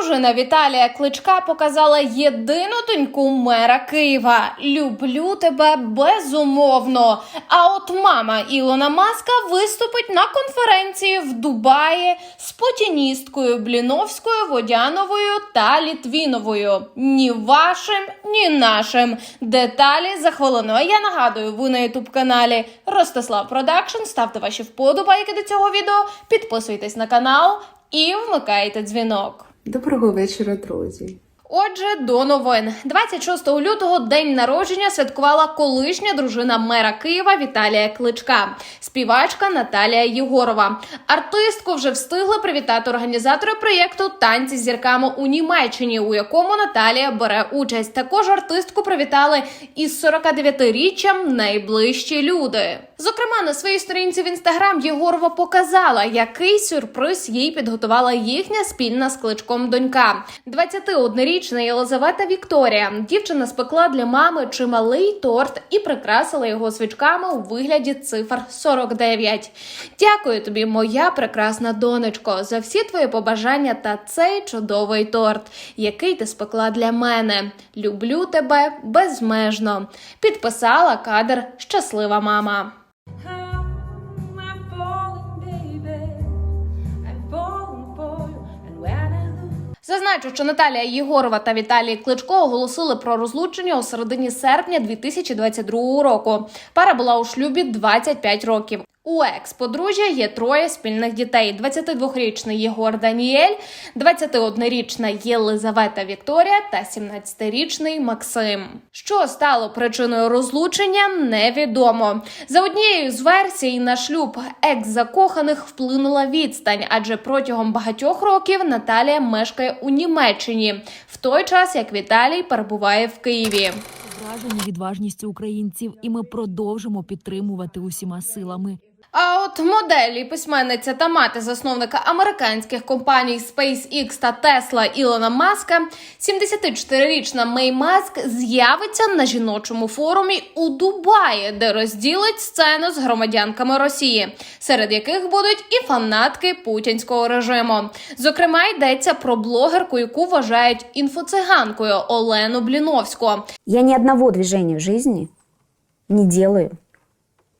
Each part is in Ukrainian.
Дружина Віталія Кличка показала єдину доньку мера Києва. Люблю тебе безумовно. А от мама Ілона Маска виступить на конференції в Дубаї з путіністкою Бліновською, Водяновою та Літвіновою. Ні вашим, ні нашим. Деталі за хвилину. А я нагадую, ви на ютуб каналі Ростислав Продакшн. Ставте ваші вподобайки до цього відео, підписуйтесь на канал і вмикайте дзвінок. Доброго вечора, друзі. Отже, до новин 26 лютого день народження святкувала колишня дружина мера Києва Віталія Кличка, співачка Наталія Єгорова. Артистку вже встигли привітати організатори проєкту Танці з зірками у Німеччині, у якому Наталія бере участь. Також артистку привітали із 49-річчям найближчі люди. Зокрема, на своїй сторінці в інстаграм Єгорова показала, який сюрприз їй підготувала їхня спільна з кличком донька. 21-річна Єлизавета Вікторія. Дівчина спекла для мами чималий торт і прикрасила його свічками у вигляді цифр 49. Дякую тобі, моя прекрасна донечко, за всі твої побажання та цей чудовий торт, який ти спекла для мене. Люблю тебе безмежно. Підписала кадр Щаслива мама. Зазначу, що Наталія Єгорова та Віталій Кличко оголосили про розлучення у середині серпня 2022 року. Пара була у шлюбі 25 років. У екс-подружжя є троє спільних дітей: 22-річний Єгор Даніель, 21-річна Єлизавета Вікторія та 17-річний Максим. Що стало причиною розлучення, невідомо. За однією з версій на шлюб екс-закоханих вплинула відстань, адже протягом багатьох років Наталія мешкає у Німеччині, в той час як Віталій перебуває в Києві. Вражені відважністю українців, і ми продовжимо підтримувати усіма силами. А от моделі, письменниця та мати засновника американських компаній SpaceX та Tesla Ілона Маска, 74-річна Мей Маск з'явиться на жіночому форумі у Дубаї, де розділить сцену з громадянками Росії, серед яких будуть і фанатки путінського режиму. Зокрема, йдеться про блогерку, яку вважають інфоциганкою Олену Бліновську. Я ни одного движения в жизни не делаю,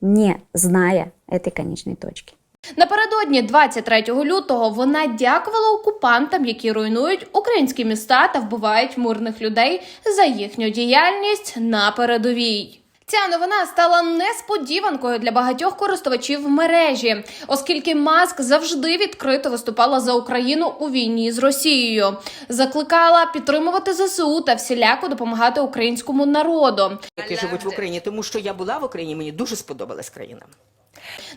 не зная этой конечной точки. Напередодні 23 лютого вона дякувала окупантам, які руйнують українські міста та вбивають мирних людей за їхню діяльність на передовій. Ця новина стала несподіванкою для багатьох користувачів мережі, оскільки Маск завжди відкрито виступала за Україну у війні з Росією, закликала підтримувати ЗСУ та всіляко допомагати українському народу. які живуть в Україні, тому що я була в Україні, мені дуже сподобалась країна.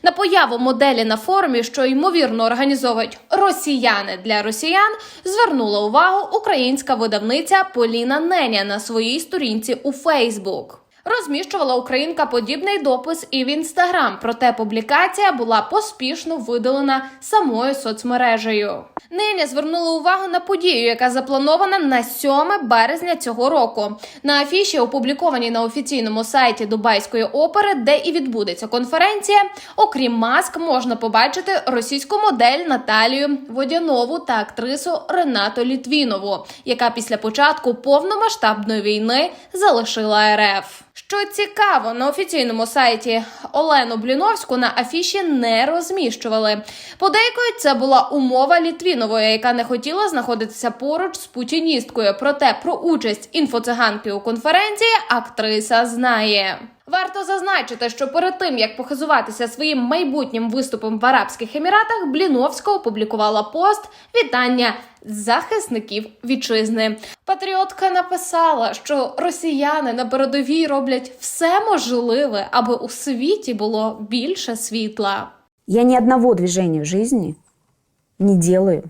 На появу моделі на форумі, що ймовірно організовують росіяни для росіян, звернула увагу українська видавниця Поліна Неня на своїй сторінці у Фейсбук. Розміщувала українка подібний допис і в інстаграм, проте публікація була поспішно видалена самою соцмережею. Нині звернула увагу на подію, яка запланована на 7 березня цього року. На афіші, опублікованій на офіційному сайті Дубайської опери, де і відбудеться конференція. Окрім маск, можна побачити російську модель Наталію Водянову та актрису Ренату Літвінову, яка після початку повномасштабної війни залишила РФ. Що цікаво, на офіційному сайті Олену Бліновську на афіші не розміщували. Подейкують, це була умова Літвінової, яка не хотіла знаходитися поруч з путіністкою. Проте про участь інфоциганки у конференції актриса знає. Варто зазначити, що перед тим як похизуватися своїм майбутнім виступом в Арабських Еміратах, Бліновська опублікувала пост вітання захисників вітчизни. Патріотка написала, що росіяни на передовій роблять все можливе, аби у світі було більше світла. Я ни одного движения в жизни не делаю,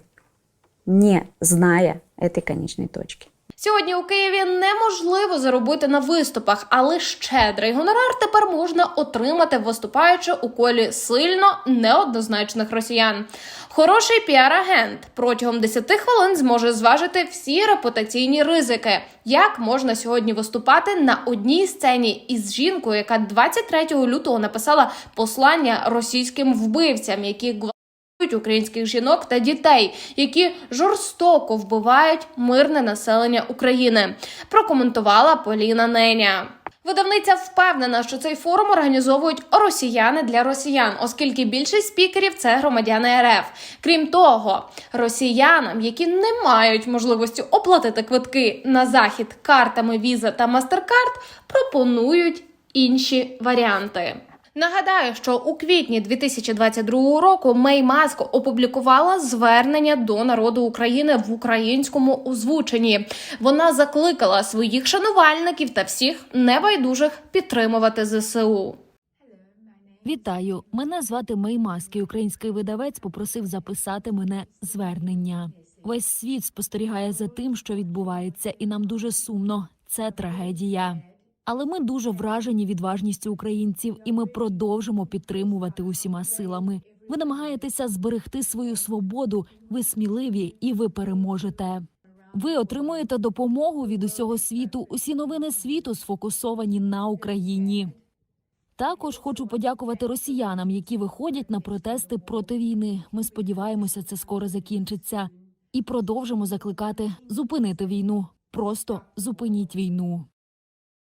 не зная этой конечной точки. Сьогодні у Києві неможливо заробити на виступах, але щедрий гонорар тепер можна отримати, виступаючи у колі сильно неоднозначних росіян. Хороший піар-агент протягом 10 хвилин зможе зважити всі репутаційні ризики, як можна сьогодні виступати на одній сцені із жінкою, яка 23 лютого написала послання російським вбивцям, які українських жінок та дітей, які жорстоко вбивають мирне населення України. Прокоментувала Поліна Неня. Видавниця впевнена, що цей форум організовують росіяни для росіян, оскільки більшість спікерів це громадяни РФ. Крім того, росіянам, які не мають можливості оплатити квитки на захід картами Visa та MasterCard, пропонують інші варіанти. Нагадаю, що у квітні 2022 року Мей Маск опублікувала звернення до народу України в українському озвученні. Вона закликала своїх шанувальників та всіх небайдужих підтримувати ЗСУ. Вітаю! Мене звати Мей Маски. Український видавець попросив записати мене звернення. Весь світ спостерігає за тим, що відбувається, і нам дуже сумно. Це трагедія. Але ми дуже вражені відважністю українців, і ми продовжимо підтримувати усіма силами. Ви намагаєтеся зберегти свою свободу. Ви сміливі і ви переможете. Ви отримуєте допомогу від усього світу. Усі новини світу сфокусовані на Україні. Також хочу подякувати росіянам, які виходять на протести проти війни. Ми сподіваємося, це скоро закінчиться. І продовжимо закликати зупинити війну. Просто зупиніть війну.